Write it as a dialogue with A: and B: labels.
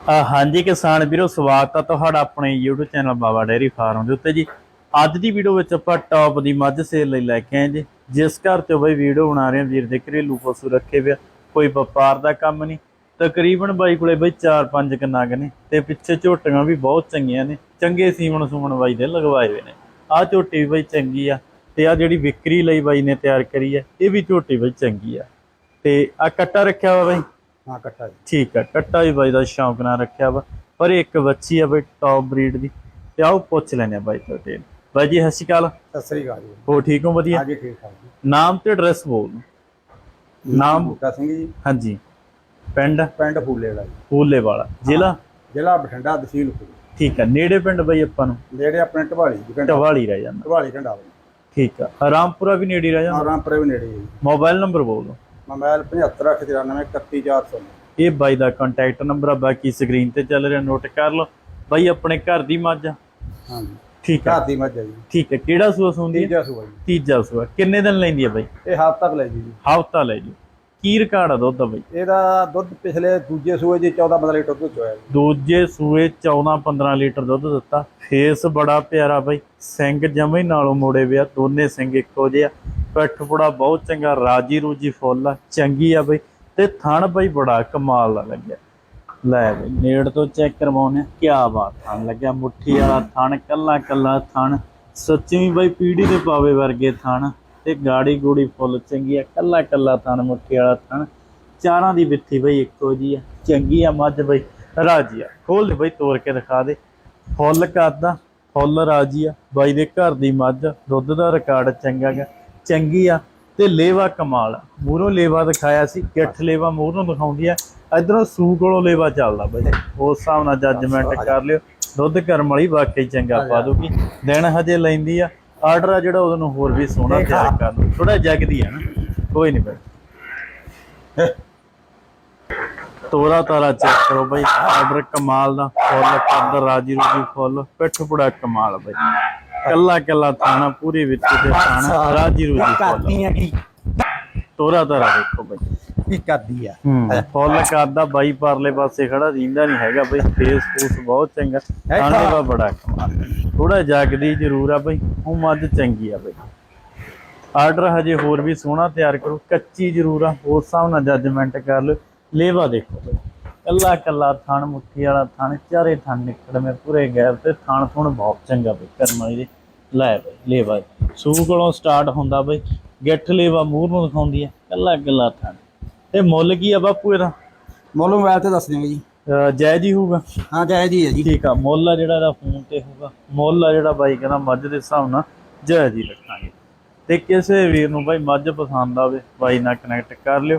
A: ਅ, ਹਾਂਜੀ ਕਿਸਾਨ ਵੀਰੋ ਸਵਾਗਤ ਆ ਤੁਹਾਡਾ ਆਪਣੇ YouTube channel Baba dairy farm ਦੇ ਉੱਤੇ ਜੀ। ਅੱਜ ਦੀ ਵੀਡੀਓ ਵਿੱਚ ਆਪਾਂ ਟੌਪ ਦੀ ਮੱਝ ਸੇਲ ਲਈ ਲੈ ਕੇ ਆਏ ਜੀ। ਜਿਸ ਘਰ ਤੋਂ ਬਈ ਵੀਡੀਓ ਬਣਾ ਰਹੇ ਹਾਂ ਵੀਰ ਦੇ ਘਰੇਲੂ ਪਸ਼ੂ ਰੱਖੇ ਪਿਆ ਕੋਈ ਵਪਾਰ ਦਾ ਕੰਮ ਨਹੀਂ। ਤਕਰੀਬਨ ਬਾਈ ਕੋਲੇ ਬਈ 4-5 ਕਨਾਗ ਨੇ ਤੇ ਪਿੱਛੇ ਝੋਟੀਆਂ ਵੀ ਬਹੁਤ ਚੰਗੀਆਂ ਨੇ ਚੰਗੇ ਸੀਮਣ ਸੂਮਣ ਬਾਈ ਦੇ ਲਗਵਾਏ ਹੋਏ ਨੇ। ਆਹ ਝੋਟੀ ਵੀ ਬਈ ਚੰਗੀ ਆ ਤੇ ਆ ਜਿਹੜੀ ਵਿਕਰੀ ਲਈ ਬਾਈ ਨੇ ਤਿਆਰ ਕਰੀ ਹੈ ਇਹ ਵੀ ਝੋਟੀ ਬਈ ਚੰਗੀ ਆ। ਤੇ ਆ ਕੱਟਾ ਰੱਖਿਆ ਵਾ ਬਾਈ।
B: ਹਾਂ ਜੀ।
A: ਠੀਕ ਆ ਕੱਟਾ ਵੀ ਬਾਈ ਦਾ ਸ਼ੌਂਕ ਨਾਲ ਰੱਖਿਆ ਵਾ। ਪਰ ਇੱਕ ਬੱਚੀ ਆ ਬਈ ਟੌਪ ਬਰੀਡ ਦੀ। ਤੇ ਆਓ ਪੁੱਛ ਲੈਨੇ ਆ ਬਾਈ ਤੋਂ। ਬਾਈ ਜੀ ਸਤਿ ਸ਼੍ਰੀ ਅਕਾਲ।
B: ਸਤਿ ਸ੍ਰੀ ਅਕਾਲ ਜੀ।
A: ਹੋ ਠੀਕ ਹੋ ਵਧੀਆ?
B: ਹਾਂਜੀ ਠੀਕ ਠਾਕ ਜੀ।
A: ਨਾਮ ਤੇ ਐਡਰੈਸ ਬੋਲ ਨਾਮ
B: ਬੂਟਾ ਸਿੰਘ ਜੀ।
A: ਹਾਂਜੀ। ਪਿੰਡ?
B: ਪਿੰਡ ਫੂਲੇ ਵਾਲਾ ਜੀ।
A: ਫੂਲੇ ਵਾਲਾ ਜ਼ਿਲ੍ਹਾ?
B: ਜ਼ਿਲ੍ਹਾ ਬਠਿੰਡਾ ਤਹਿਸੀਲ ਫੂਲੇ
A: ਠੀਕ ਆ ਨੇੜੇ ਪਿੰਡ ਬਈ ਆਪਾਂ ਨੂੰ?
B: ਨੇੜੇ ਆਪਣੇ ਢਵਾਲੀ
A: ਟਵਾਲੀ ਰਹਿ ਜਾਂਦਾ।
B: ਢਵਾਲੀ ਘੰਡਾ ਵਾ
A: ਠੀਕ ਆ। ਰਾਮਪੁਰਾ ਵੀ ਨੇੜੇ ਰਹਿ ਜਾਂਦਾ?
B: ਆਰਾਮਪੁਰੇ ਵੀ ਨੇੜੇ ਜੀ।
A: ਮੋਬਾਈਲ ਨੰਬਰ ਬੋਲ ਦਿਓ।
B: ਮੋਬਾਈਲ 7594 31400
A: ਇਹ ਬਾਈ ਦਾ ਕੰਟੈਕਟ ਨੰਬਰ ਆ ਬਾਕੀ ਸਕਰੀਨ ਤੇ ਚੱਲ ਰਿਹਾ ਨੋਟ ਕਰ ਲਓ। ਬਾਈ ਆਪਣੇ ਘਰ ਦੀ ਮੱਝ
B: ਹਾਂਜੀ।
A: ਠੀਕ ਆ।
B: ਘਰ ਦੀ ਮੱਝ ਹੈ ਜੀ।
A: ਠੀਕ ਹੈ ਕਿਹੜਾ ਸੂਆ ਸੁੰਦੀ ਹੈ
B: ਤੀਜਾ ਸੂਆ ਜੀ।
A: ਤੀਜਾ ਸੂਆ। ਕਿੰਨੇ ਦਿਨ ਲੈਂਦੀ ਹੈ ਬਾਈ?
B: ਇਹ ਹਫ਼ਤਾ ਲੈ ਜੀ ਜੀ।
A: ਹਫਤਾ ਲੈ ਜੀ। ਕੀ ਰਿਕਾਰਡ ਆ ਦੁੱਧ ਦਾ ਬਾਈ?
B: ਇਹਦਾ ਦੁੱਧ ਪਿਛਲੇ ਦੂਜੇ ਸੂਏ ਜੀ 14 15 ਲੀਟਰ ਦੁੱਧ ਚੋਇਆ ਜੀ।
A: ਦੂਜੇ ਸੂਏ 14 15 ਲੀਟਰ ਦੁੱਧ ਦਿੱਤਾ। ਫੇਸ ਬੜਾ ਪਿਆਰਾ ਬਾਈ। ਸਿੰਘ ਜਮੇ ਨਾਲੋਂ ਮੋੜੇ ਵਿਆ ਦੋਨੇ ਸਿੰਘ ਇੱਕੋ ਜਿਹੇ ਆ। ਪਿੱਠ ਬੜਾ ਬਹੁਤ ਚੰਗਾ, ਰਾਜੀ ਰੂਜੀ ਫੁੱਲ ਆ, ਚੰਗੀ ਆ ਬਈ। ਤੇ ਥਣ ਬਾਈ ਬੜਾ ਕਮਾਲ ਦਾ ਲੱਗਿਆ। ਲੈ ਬਈ, ਨੇੜ ਤੋਂ ਚੈੱਕ ਕਰਵਾਉਨੇ ਕੀ ਬਾਤ ਥਣ ਲੱਗਿਆ। ਮੁੱਠੀ ਵਾਲਾ ਥਣ, ਕੱਲਾ ਕੱਲਾ ਥਣ। ਸੱਚੀ ਬਾਈ ਪੀੜੀ ਦੇ ਪਾਵੇ ਵਰਗੇ ਥਣ। ਤੇ ਗਾੜੀ ਗੂੜੀ ਫੁੱਲ ਚੰਗੀ ਆ, ਕੱਲਾ ਕੱਲਾ ਥਣ, ਮੁੱਠੀ ਵਾਲਾ ਥਣ। ਚਾਰਾਂ ਦੀ ਵਿੱਥੀ ਬਈ ਇੱਕੋ ਜੀ ਆ, ਚੰਗੀ ਆ ਮੱਝ ਬਈ। ਰਾਜੀ ਆ। ਖੋਲ ਦੇ ਬਈ ਤੋੜ ਕੇ ਦਿਖਾ ਦੇ। ਫੁੱਲ ਕਰਦਾ, ਫੁੱਲ ਰਾਜੀ ਆ। ਬਾਈ ਦੇ ਘਰ ਦੀ ਮੱਝ, ਦੁੱਧ ਦਾ ਰਿਕਾਰਡ ਚੰਗਾ ਗਾ। ਚੰਗੀ ਆ ਤੇ ਲੇਵਾ ਕਮਾਲ ਆ। ਮੂਹਰੋਂ ਲੇਵਾ ਦਿਖਾਇਆ ਸੀ ਗਿੱਠ ਲੇਵਾ ਮੂਹਰੋਂ ਦਿਖਾਉਂਦੀ ਆ। ਇਧਰੋਂ ਸੂ ਕੋਲੋਂ ਲੇਵਾ ਚੱਲਦਾ ਬਈ। ਉਸ ਹਿਸਾਬ ਨਾਲ ਜੱਜਮੈਂਟ ਕਰ ਲਿਓ। ਦੁੱਧ ਕਰਮ ਵਾਲੀ ਵਾਕਈ ਚੰਗਾ ਪਾ ਦੂਗੀ। ਦਿਨ ਹਜੇ ਲੈਂਦੀ ਆ। ਆਰਡਰ ਆ ਜਿਹੜਾ ਉਹਨੂੰ ਹੋਰ ਵੀ ਸੋਹਣਾ ਤਿਆਰ ਕਰ ਲਓ। ਥੋੜਾ ਜਗਦੀ ਆ ਨਾ। ਕੋਈ ਨਹੀਂ ਬਈ। ਤੋਰਾ ਤਾਰਾ ਚੈੱਕ ਕਰੋ ਬਈ। ਆਰਡਰ ਕਮਾਲ ਦਾ। ਫੁੱਲ ਕੱਦ ਰਾਜੀ ਰੂਜੀ ਫੁੱਲ। ਪਿੱਠ ਪੁੜਾ ਕਮਾਲ ਬਈ। ਕੱਲਾ ਕੱਲਾ ਥਾਣਾ ਪੂਰੀ ਵਿੱਚ ਤੇ ਥਾਣਾ ਰਾਜੀ ਰੂਜੀ
B: ਕਰਦੀ ਆ ਕੀ
A: ਤੋਰਾ ਤਾਰਾ ਦੇਖੋ ਬਈ।
B: ਕੀ ਕਰਦੀ ਆ।
A: ਫੁੱਲ ਕਰਦਾ ਬਾਈ ਪਰਲੇ ਪਾਸੇ ਖੜਾ ਦੀਂਦਾ ਨਹੀਂ ਹੈਗਾ ਬਈ। ਫੇਸ ਫੂਸ ਬਹੁਤ ਚੰਗਾ। ਥਾਣੇ ਦਾ ਬੜਾ ਕਮਾਲ ਥੋੜਾ ਜਗਦੀ ਜ਼ਰੂਰ ਆ ਬਈ। ਉਹ ਮੱਝ ਚੰਗੀ ਆ ਬਈ। ਆਰਡਰ ਹਜੇ ਹੋਰ ਵੀ ਸੋਹਣਾ ਤਿਆਰ ਕਰੋ। ਕੱਚੀ ਜ਼ਰੂਰ ਆ। ਉਸ ਹਿਸਾਬ ਨਾਲ ਜੱਜਮੈਂਟ ਕਰ ਲਓ। ਲੇਵਾ ਦੇਖੋ ਬਈ। ਕੱਲਾ ਕੱਲਾ ਥਣ ਮੁੱਠੀ ਵਾਲਾ ਥਣ ਚਾਰੇ ਥਣ ਨਿਕੜਵੇਂ ਪੂਰੇ ਗੈਪ ਤੇ ਥਣ ਥੁਣ ਬਹੁਤ ਚੰਗਾ ਬਈ ਕਰਮਾਂ ਦੀ। ਲੈ ਬਈ ਲੇਵਾ ਸੂ ਕੋਲੋਂ ਸਟਾਰਟ ਹੁੰਦਾ ਬਈ ਗਿੱਠ ਲੇਵਾ ਮੂੰਹ ਨੂੰ ਦਿਖਾਉਂਦੀ ਹੈ ਕੱਲਾ ਕੱਲਾ ਥਣ। ਤੇ ਮੁੱਲ ਕੀ ਆ ਬਾਪੂ ਇਹਦਾ?
B: ਮੁੱਲ ਮੋਬਾਈਲ ਤੇ ਦੱਸ ਦਿਆਂਗੇ ਜੀ।
A: ਜਾਇਜ਼ ਹੀ ਹੋਊਗਾ?
B: ਹਾਂ ਜਾਇਜ਼ ਹੀ ਹੈ ਜੀ।
A: ਠੀਕ ਆ ਮੁੱਲ ਆ ਜਿਹੜਾ ਇਹਦਾ ਫੋਨ ਤੇ ਹੋਊਗਾ। ਮੁੱਲ ਆ ਜਿਹੜਾ ਬਾਈ ਕਹਿੰਦਾ ਮੱਝ ਦੇ ਹਿਸਾਬ ਨਾਲ ਜਾਇਜ਼ ਹੀ ਰੱਖਾਂਗੇ। ਤੇ ਕਿਸੇ ਵੀਰ ਨੂੰ ਬਾਈ ਮੱਝ ਪਸੰਦ ਆਵੇ ਬਾਈ ਨਾਲ ਕਨੈਕਟ ਕਰ ਲਿਓ।